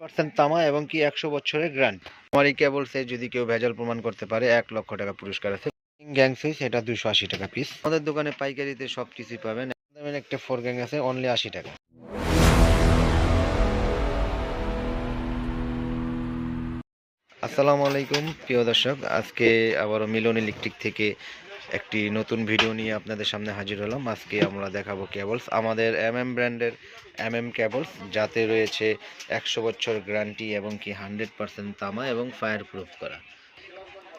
Percent তামা এবং কি একশো বছরের গ্রান্ট আমার এই কেবলসে যদি কেউ ভেজাল প্রমাণ করতে পারে এক লক্ষ টাকা পুরস্কার আছে। গ্যাং সুইচ এটা দুশো আশি টাকা পিস আমাদের দোকানে পাইকারিতে সব কিছুই পাবেন। দামের একটা ফোর গ্যাং আছে অনলি আশি টাকা। আসসালামু আলাইকুম প্রিয় দর্শক। আজকে আবারও মিলন ইলেকট্রিক থেকে একটি নতুন ভিডিও নিয়ে আপনাদের সামনে হাজির হলাম। আজকে আমরা দেখাবো কেবলস আমাদের এম এম ব্র্যান্ডের এম এম কেবলস যাতে রয়েছে একশো বছর গ্যারান্টি এবং কি হান্ড্রেড পার্সেন্ট তামা এবং ফায়ার প্রুফ করা।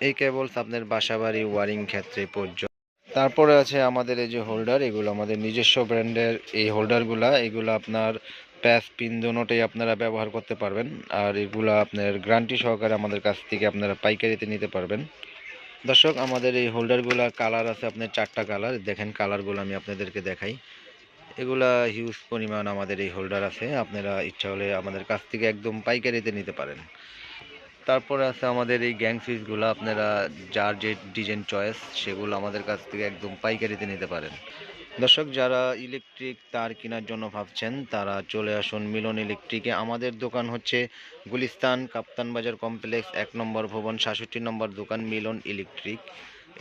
এই কেবলস আপনার বাসাবাড়ি ওয়ারিং ক্ষেত্রে প্রযোজ্য। তারপরে আছে আমাদের এই যে হোল্ডার এগুলো আমাদের নিজস্ব ব্র্যান্ডের এই হোল্ডারগুলা এগুলো আপনার প্যাচ পিন দুটোই আপনারা ব্যবহার করতে পারবেন। আর এগুলো আপনার গ্যারান্টি সহকারে আমাদের কাছ থেকে আপনারা পাইকারিতে নিতে পারবেন। দর্শক, আমাদের এই হোল্ডারগুলা কালার আছে আপনার চারটা কালার। দেখেন, কালারগুলো আমি আপনাদেরকে দেখাই। এগুলা হিউজ পরিমাণ আমাদের এই হোল্ডার আছে। আপনারা ইচ্ছা হলে আমাদের কাছ থেকে একদম পাইকারিতে নিতে পারেন। তারপরে আছে আমাদের এই গ্যাং সুইচগুলো আপনারা যার যে ডিজাইন চয়েস সেগুলো আমাদের কাছ থেকে একদম পাইকারিতে নিতে পারেন। দর্শক, যারা ইলেকট্রিক তার কেনার জন্য ভাবছেন, তারা চলে আসুন মিলন ইলেকট্রিকে আমাদের দোকান হচ্ছে গুলিস্তান কাপ্তান বাজার কমপ্লেক্স এক নম্বর ভবন, সাতষট্টি নম্বর দোকান মিলন ইলেকট্রিক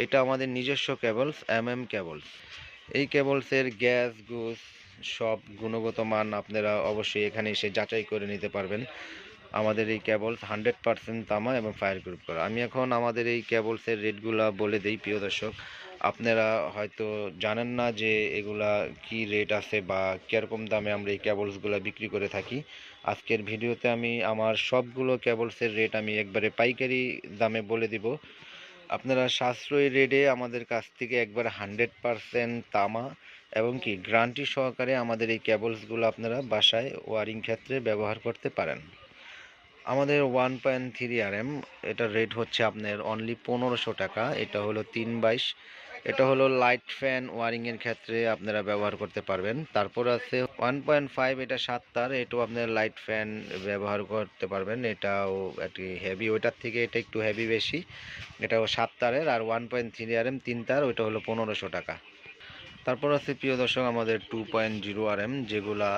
এটা আমাদের নিজস্ব কেবলস এম এম কেবলস এই কেবলসের গ্যাস, গুস সব গুণগত মান আপনারা অবশ্যই এখানে এসে যাচাই করে নিতে পারবেন। আমাদের এই কেবলস হান্ড্রেড পার্সেন্ট তামা এবং ফায়ার গ্রুপ করা। আমি এখন আমাদের এই কেবলসের রেটগুলা বলে দিই, প্রিয় দর্শক। আপনারা হয়তো জানেন না যে এগুলা কি রেট আছে বা কীরকম দামে আমরা এই কেবলসগুলো বিক্রি করে থাকি। আজকের ভিডিওতে আমি আমার সবগুলো কেবলসের রেট আমি একবারে পাইকারি দামে বলে দিব। আপনারা সাশ্রয়ী রেটে আমাদের কাছ থেকে একবারে হান্ড্রেড পারসেন্ট তামা এবং কি গ্যারান্টি সহকারে আমাদের এই কেবলসগুলো আপনারা বাসায় ওয়ারিং ক্ষেত্রে ব্যবহার করতে পারেন। আমাদের one point three R M এটার রেট হচ্ছে আপনার অনলি পনেরোশো টাকা, এটা হলো তিন বাইশ। এটা হলো লাইট ফ্যান ওয়ারিংয়ের ক্ষেত্রে আপনারা ব্যবহার করতে পারবেন। তারপর আছে ওয়ান পয়েন্ট ফাইভ এটা সাত তার, এটাও আপনার লাইট ফ্যান ব্যবহার করতে পারবেন। এটাও একটি হেভি ওইটার থেকে এটা একটু হেভি বেশি। এটাও সাত তারের, আর one point three R M তিন তার, ওইটা হলো পনেরোশো টাকা। তারপর আছে প্রিয় দর্শক, আমাদের two point zero R M যেগুলা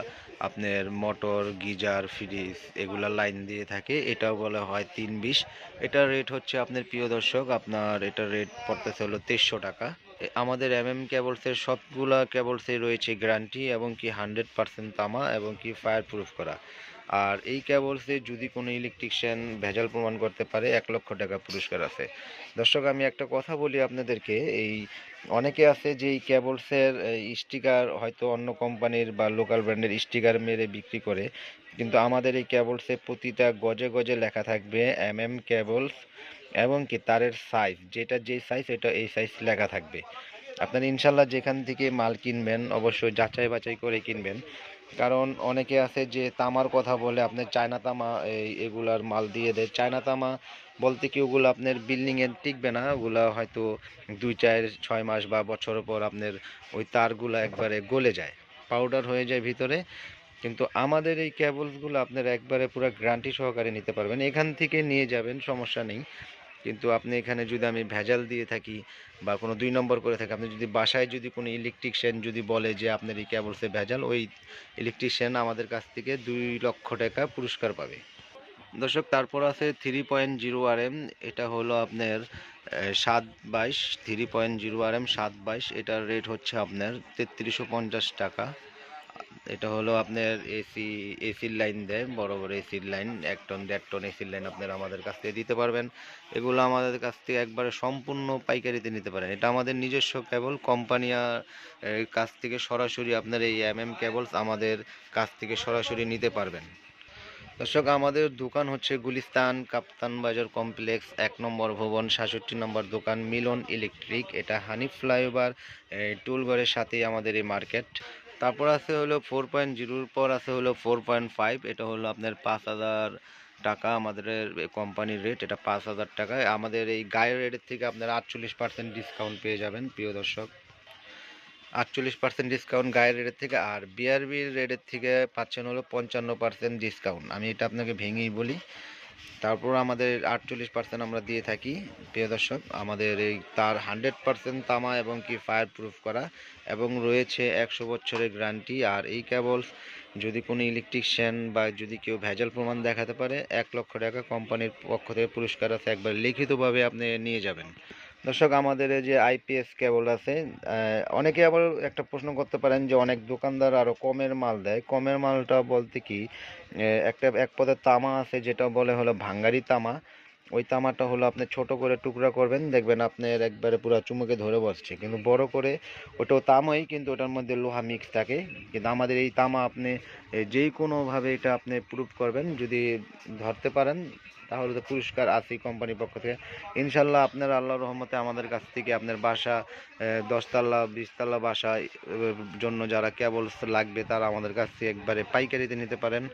আপনার মোটর গিজার ফ্রিজ এগুলা লাইন দিয়ে থাকে। এটাও বলা হয় তিন বিশ। এটার রেট হচ্ছে আপনার প্রিয় দর্শক, আপনার এটার রেট পড়তেছে হলো তেইশশো টাকা। আমাদের এম এম কেবলসের সবগুলা কেবলসে রয়েছে গ্যারান্টি এবং কি হান্ড্রেড পার্সেন্ট তামা এবং কি ফায়ার প্রুফ করা। আর এই কেবলসে যদি কোনো ইলেকট্রিশিয়ান ভেজাল প্রমাণ করতে পারে, এক লক্ষ টাকা পুরস্কার আছে। দর্শক, আমি একটা কথা বলি আপনাদেরকে, এই অনেকে আছে যে এই কেবলসের স্টিকার হয়তো অন্য কোম্পানির বা লোকাল ব্র্যান্ডের স্টিকার মেরে বিক্রি করে, কিন্তু আমাদের এই কেবলসে প্রতিটা গজে গজে লেখা থাকবে এম এম কেবলস এবং কি তারের সাইজ যেটা যে সাইজ এটা এই সাইজ লেখা থাকবে। আপনারা ইনশাল্লাহ যেখান থেকে মাল কিনবেন, অবশ্যই যাচাই বাছাই করে কিনবেন। কারণ অনেকে আছে যে তামার কথা বলে আপনার চায়না তামা, এই এগুলার মাল দিয়ে দেয়। চায়না তামা বলতে কি ওগুলো আপনার বিল্ডিংয়ে টিকবে না? ওগুলো হয়তো দুই, চার, ছয় মাস বা বছর পর আপনার ওই তারগুলো একবারে গলে যায়। পাউডার হয়ে যায় ভিতরে। কিন্তু আমাদের এই কেবলসগুলো আপনার একবারে পুরো গ্যারান্টি সহকারে নিতে পারবেন। এখান থেকে নিয়ে যাবেন, সমস্যা নেই। কিন্তু আপনি এখানে যদি আমি ভেজাল দিয়ে থাকি বা কোনো দুই নম্বর করে থাকি, আপনি যদি বাসায় যদি কোনো ইলেকট্রিশিয়ান যদি বলে যে আপনার এই কেবলসে ভেজাল, ওই ইলেকট্রিশিয়ান আমাদের কাছ থেকে দুই লক্ষ টাকা পুরস্কার পাবে। দর্শক, তারপর আছে three point zero R M এটা হলো আপনার সাত বাইশ three point zero R M সাত বাইশ, এটার রেট হচ্ছে আপনার তেত্রিশশো পঞ্চাশ টাকা। এটা হলো আপনার এসি, এসির লাইন দেয়, বড় বড় এসির লাইন, এক টন, দেড় টন এসির লাইন আপনারা আমাদের কাছ থেকে দিতে পারবেন। এগুলো আমাদের কাছ থেকে একবারে সম্পূর্ণ পাইকারিতে নিতে পারেন। এটা আমাদের নিজস্ব কেবল কোম্পানিয়া কাছ থেকে সরাসরি আপনার এই এম এম কেবলস আমাদের কাছ থেকে সরাসরি নিতে পারবেন। দর্শক, আমাদের দোকান হচ্ছে গুলিস্তান কাপ্তান বাজার কমপ্লেক্স, এক নম্বর ভবন, সাতষট্টি নম্বর দোকান, মিলন ইলেকট্রিক। এটা হানিফ ফ্লাইওভার টুলঘরের সাথেই আমাদের এই মার্কেট। তারপর আছে হলো ফোর পয়েন্ট জিরোর পর আছে হলো ফোর পয়েন্ট ফাইভ এটা হলো আপনার পাঁচ হাজার টাকা আমাদের কোম্পানির রেট এটা পাঁচ হাজার টাকা। আমাদের এই গায়ের রেটের থেকে আপনারা আটচল্লিশ পার্সেন্ট ডিসকাউন্ট পেয়ে যাবেন, প্রিয় দর্শক। আটচল্লিশ পার্সেন্ট ডিসকাউন্ট গায়ের রেটের থেকে, আর বিআরবির রেটের থেকে পাচ্ছেন হলো পঞ্চান্ন পার্সেন্ট ডিসকাউন্ট আমি এটা আপনাকে ভেঙেই বলি। তারপর আমাদের আটচল্লিশ পার্সেন্ট আমরা দিয়ে থাকি, প্রিয় দর্শক। আমাদের এই তার হান্ড্রেড পার্সেন্ট তামা এবং কি ফায়ার প্রুফ করা এবং রয়েছে একশো বছরের গ্যারান্টি আর এই কেবল যদি কোনো ইলেকট্রিশিয়ান বা যদি কেউ ভেজাল প্রমাণ দেখাতে পারে, এক লক্ষ টাকা কোম্পানির পক্ষ থেকে পুরস্কার আছে। একবার লিখিতভাবে আপনি নিয়ে যাবেন। দর্শক, আমাদের যে আইপিএস কেবল আছে অনেকে আবার একটা প্রশ্ন করতে পারেন যে অনেক দোকানদার আরও কমের মাল দেয়। কমের মালটা বলতে কি একটা, এক পদের তামা আছে যেটা বলে হলো ভাঙ্গারি তামা। ওই তামাটা হলো আপনি ছোট করে টুকরা করবেন, দেখবেন আপনার একবারে পুরো চুমুকে ধরে বসছে। কিন্তু বড় করে ওটাও তামাই, কিন্তু ওটার মধ্যে লোহা মিক্স থাকে। কিন্তু আমাদের এই তামা আপনি যেই কোনোভাবে এটা আপনি প্রুভ করবেন, যদি ধরতে পারেন তাহলে তো পুরস্কার আছেই কোম্পানির পক্ষ থেকে। ইনশাল্লাহ আপনার আল্লাহর রহমতে আমাদের কাছ থেকে আপনার বাসা দশতলা, বিশতলা বাসা জন্য যারা কেবলস লাগবে তারা আমাদের কাছ থেকে একবারে পাইকারিতে নিতে পারেন।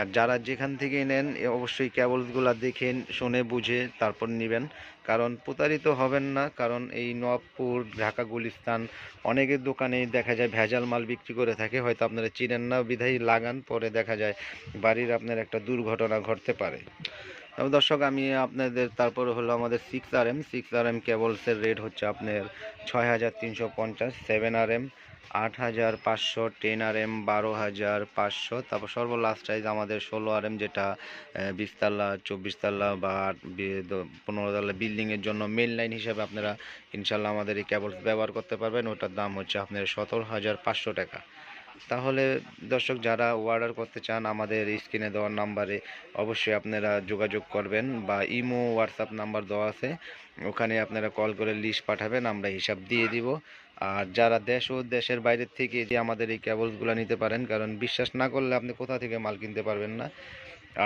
আর যারা যেখান থেকে নেন অবশ্যই কেবলসগুলো দেখে শুনে বুঝে তারপর নেবেন। কারণ প্রতারিত হবেন না, কারণ এই নবপুর, ঢাকা গুলিস্তান, অনেকের দোকানে দেখা যায় ভেজাল মাল বিক্রি করে থাকে, হয়তো আপনারা চিনেন না, বিধায়ী লাগান, পরে দেখা যায় বাড়ির আপনার একটা দুর্ঘটনা ঘটতে পারে। তবে দর্শক, আমি আপনাদের, তারপর হলো আমাদের six R M six R M কেবলসের rate হচ্ছে আপনার ছয় হাজার তিনশো পঞ্চাশ সেভেন আর এম আট হাজার পাঁচশো টেন আর এম বারো হাজার পাঁচশো, তারপর সর্বলাস্ট সাইজ আমাদের ষোলো আর এম যেটা বিশতলা চব্বিশ তলা বা পনেরো তাল্লা বিল্ডিংয়ের জন্য মেন লাইন হিসাবে আপনারা ইনশাল্লাহ আমাদের এই কেবলস ব্যবহার করতে পারবেন। ওটার দাম হচ্ছে আপনার সতেরো হাজার পাঁচশো টাকা। তাহলে দর্শক যারা অর্ডার করতে চান আমাদের স্ক্রিনে দেওয়ার নাম্বারে অবশ্যই আপনারা যোগাযোগ করবেন বা ইমো হোয়াটসঅ্যাপ নাম্বার দেওয়া আছে। ওখানে আপনারা কল করে লিস্ট পাঠাবেন, আমরা হিসাব দিয়ে দিব। আর যারা দেশ ও দেশের বাইরের থেকে যে আমাদের এই কেবলসগুলো নিতে পারেন, কারণ বিশ্বাস না করলে আপনি কোথা থেকে মাল কিনতে পারবেন না।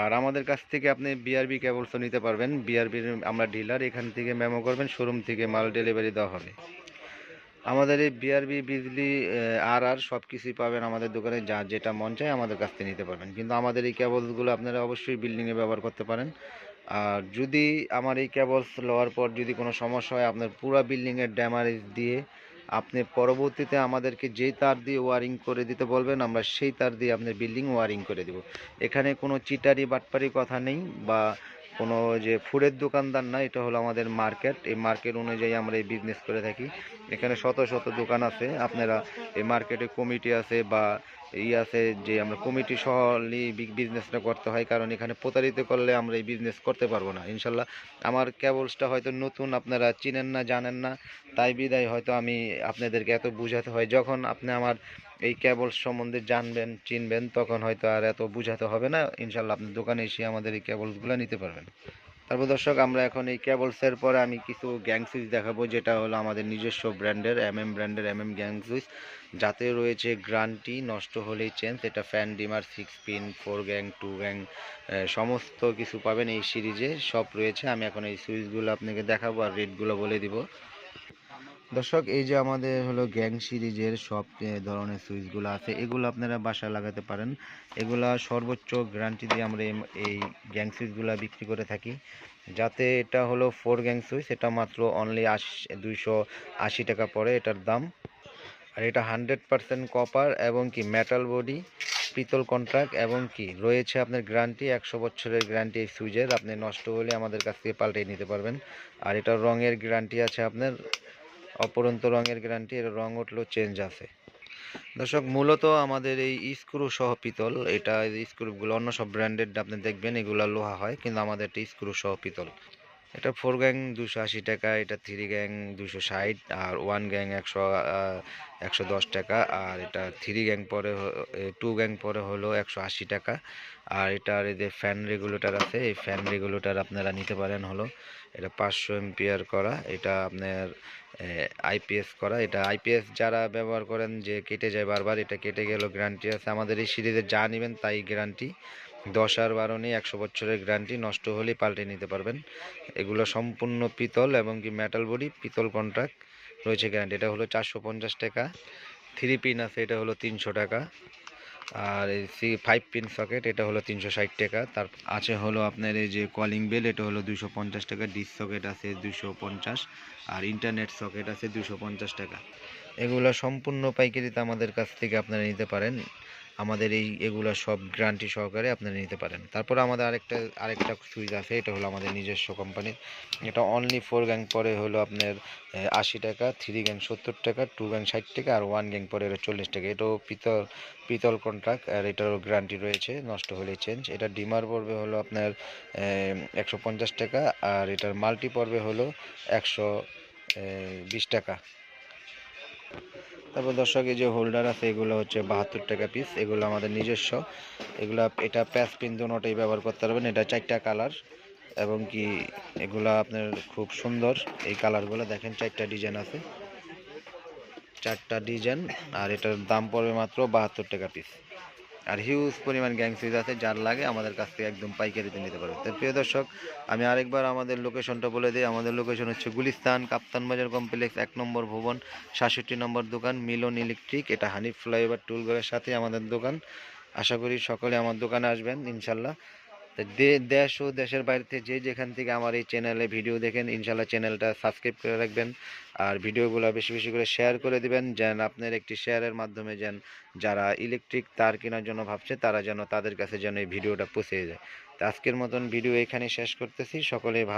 আর আমাদের কাছ থেকে আপনি বিআরবি কেবলসও নিতে পারবেন। বিআরবির আমরা ডিলার এখান থেকে মেমো করবেন শোরুম থেকে মাল ডেলিভারি দেওয়া হবে। আমাদের এই বিআরবি বিজলি আর আর সব কিছুই পাবেন আমাদের দোকানে, যা যেটা মন চায় আমাদের কাছ থেকে নিতে পারবেন। কিন্তু আমাদের এই কেবলসগুলো আপনারা অবশ্যই বিল্ডিংয়ে ব্যবহার করতে পারেন। আর যদি আমার এই কেবলস লওয়ার পর যদি কোনো সমস্যা হয়, আপনার পুরো বিল্ডিংয়ের ড্যামারেজ দিয়ে আপনি পরবর্তীতে আমাদেরকে যেই তার দিয়ে ওয়ারিং করে দিতে বলবেন, আমরা সেই তার দিয়ে আপনার বিল্ডিং ওয়ারিং করে দেব। এখানে কোনো চিটারি বাটপারি কথা নেই বা কোনো যে ফুডের দোকানদার না, এটা হলো আমাদের মার্কেট। এই মার্কেট অনুযায়ী আমরা এই বিজনেস করে থাকি। এখানে শত শত দোকান আছে। আপনারা এই মার্কেটে কমিটি আছে বা ই আছে যে আমরা কমিটি সহ বিজনেসটা করতে হয়, কারণ এখানে প্রতারিত করলে আমরা এই বিজনেস করতে পারব না, ইনশাল্লাহ। আমার কেবলসটা হয়তো নতুন, আপনারা চিনেন না, জানেন না, তাই বিদায় হয়তো আমি আপনাদেরকে এত বুঝাতে হয়। যখন আপনি আমার এই কেবলস সম্বন্ধে জানবেন, চিনবেন, তখন হয়তো আর এত বুঝাতে হবে না, ইনশাল্লাহ আপনার দোকানে এসে আমাদের এই কেবলসগুলো নিতে পারবেন। তারপর দর্শক, আমরা এখন এই ক্যাবলসের পরে আমি কিছু গ্যাং সুইচ দেখাবো, যেটা হলো আমাদের নিজস্ব ব্র্যান্ডের এম এম ব্র্যান্ডের এম এম গ্যাং সুইচ যাতে রয়েছে গ্রান্টি, নষ্ট হলেই চেঞ্জ, এটা fan dimmer six pin four gang two gang সমস্ত কিছু পাবেন এই সিরিজে। সব রয়েছে, আমি এখন এই সুইচগুলো আপনাকে দেখাবো আর রেটগুলো বলে দিব। দর্শক, এই যে আমাদের হলো গ্যাং সিরিজের সব ধরনের সুইচগুলো আছে, এগুলো আপনারা বাসায় লাগাতে পারেন। এগুলা সর্বোচ্চ গ্যারান্টি দিয়ে আমরা এই- গ্যাং সুইচগুলো বিক্রি করে থাকি। যাতে এটা হলো ফোর গ্যাং সুইচ এটা মাত্র অনলি আশি, দুইশো আশি টাকা পড়ে এটার দাম। আর এটা হান্ড্রেড পার্সেন্ট কপার এবং কি মেটাল বডি পিতল কন্ট্রাক্ট এবং কি রয়েছে আপনার গ্যারান্টি একশো বছরের গ্যারান্টি এই সুইচের আপনি নষ্ট হলে আমাদের কাছ থেকে পাল্টে নিতে পারবেন। আর এটার রঙের গ্যারান্টি আছে আপনার অপরন্ত রঙের গ্যারান্টি এর রং উঠলেও চেঞ্জ আছে। দর্শক, মূলত আমাদের এই স্ক্রু সহ পিতল, এটা স্ক্রুগুলো অন্য সব ব্র্যান্ডেড আপনি দেখবেন, এগুলো লোহা হয়, কিন্তু আমাদের এটা স্ক্রু সহ পিতল। এটা ফোর গ্যাং দুশো আশি টাকা, এটা থ্রি গ্যাং দুশো ষাট, আর ওয়ান গ্যাং একশো একশো দশ টাকা, আর এটা থ্রি গ্যাং পরে টু গ্যাং পরে হলো একশো আশি টাকা। আর এটার এই যে ফ্যান রেগুলেটর আছে, এই ফ্যান রেগুলেটর আপনারা নিতে পারেন হলো, এটা পাঁচশো এম্পিয়ার করা, এটা আপনার আইপিএস করা। এটা আইপিএস যারা ব্যবহার করেন যে কেটে যায় বারবার, এটা কেটে গেলেও গ্যারান্টি আছে। আমাদের এই সিরিজে যা নেবেন তাই গ্যারান্টি দশ আর বারো নেই, একশো বছরের গ্যারান্টি নষ্ট হলেই পাল্টে নিতে পারবেন। এগুলো সম্পূর্ণ পিতল এবং কি মেটাল বডি পিতল কন্ট্রাক্ট রয়েছে গ্যারান্টি এটা হলো চারশো পঞ্চাশ টাকা। থ্রি পিন আছে, এটা হলো তিনশো টাকা। আর এই সি ফাইভ পিন সকেট এটা হলো তিনশো ষাট টাকা। তার আছে হলো আপনার এই যে কলিং বেল এটা হলো দুশো পঞ্চাশ টাকা। ডিস সকেট আছে দুশো পঞ্চাশ আর ইন্টারনেট সকেট আছে দুশো পঞ্চাশ টাকা। এগুলো সম্পূর্ণ পাইকারিতে আমাদের কাছ থেকে আপনারা নিতে পারেন। আমাদের এই এগুলো সব গ্যারান্টি সহকারে আপনারা নিতে পারেন। তারপর আমাদের আরেকটা আরেকটা সুইচ আছে, এটা হলো আমাদের নিজস্ব কোম্পানির এটা অনলি ফোর গ্যাং পরে হলো আপনার আশি টাকা থ্রি গ্যাং সত্তর টাকা টু গ্যাং ষাট টাকা, আর ওয়ান গ্যাং পরে হলো চল্লিশ টাকা। এটাও পিতল পিতল কন্ট্রাক্ট আর এটারও গ্যারান্টি রয়েছে, নষ্ট হলে চেঞ্জ এটা ডিমার পড়বে হলো আপনার একশো পঞ্চাশ টাকা, আর এটার মাল্টি পড়বে হলো একশো বিশ টাকা। তারপর দর্শক, এই যে হোল্ডার আছে, এগুলো হচ্ছে বাহাত্তর টাকা পিস এগুলো আমাদের নিজস্ব। এগুলো, এটা প্যাচ পিন নোটাই ব্যবহার করতে পারবেন, এটা চারটা কালার এবং কি এগুলো আপনার খুব সুন্দর। এই কালারগুলো দেখেন, চারটা ডিজাইন আছে। চারটা ডিজাইন আর এটার দাম পড়বে মাত্র বাহাত্তর টাকা পিস আর হিউজ পরিমাণ গ্যাং সুইচ আছে, যার লাগে আমাদের কাছ থেকে একদম পাইকারিতে নিতে পারবে। তো প্রিয় দর্শক, আমি আরেকবার আমাদের লোকেশনটা বলে দিই। আমাদের লোকেশন হচ্ছে গুলিস্তান কাপ্তান বাজার কমপ্লেক্স এক নম্বর ভবন, সাতষট্টি নম্বর দোকান, মিলন ইলেকট্রিক এটা হানিফ ফ্লাইওভার টুলগড়ের সাথে আমাদের দোকান। আশা করি সকলে আমার দোকানে আসবেন, ইনশাল্লাহ। দেশ ও দেশের বাইরে যে যেখান থেকে আমার এই চ্যানেলে ভিডিও দেখেন, ইনশাল্লাহ চ্যানেলটা সাবস্ক্রাইব করে রাখবেন। আর ভিডিওগুলো বেশি বেশি করে শেয়ার করে দিবেন, যেন আপনার একটি শেয়ারের মাধ্যমে যেন যারা ইলেকট্রিক তার কেনার জন্য ভাবছে, তারা যেন তাদের কাছে যেন এই ভিডিওটা পৌঁছে যায়। তো আজকের মতন ভিডিও এখানে শেষ করতেছি। সকলেই ভালো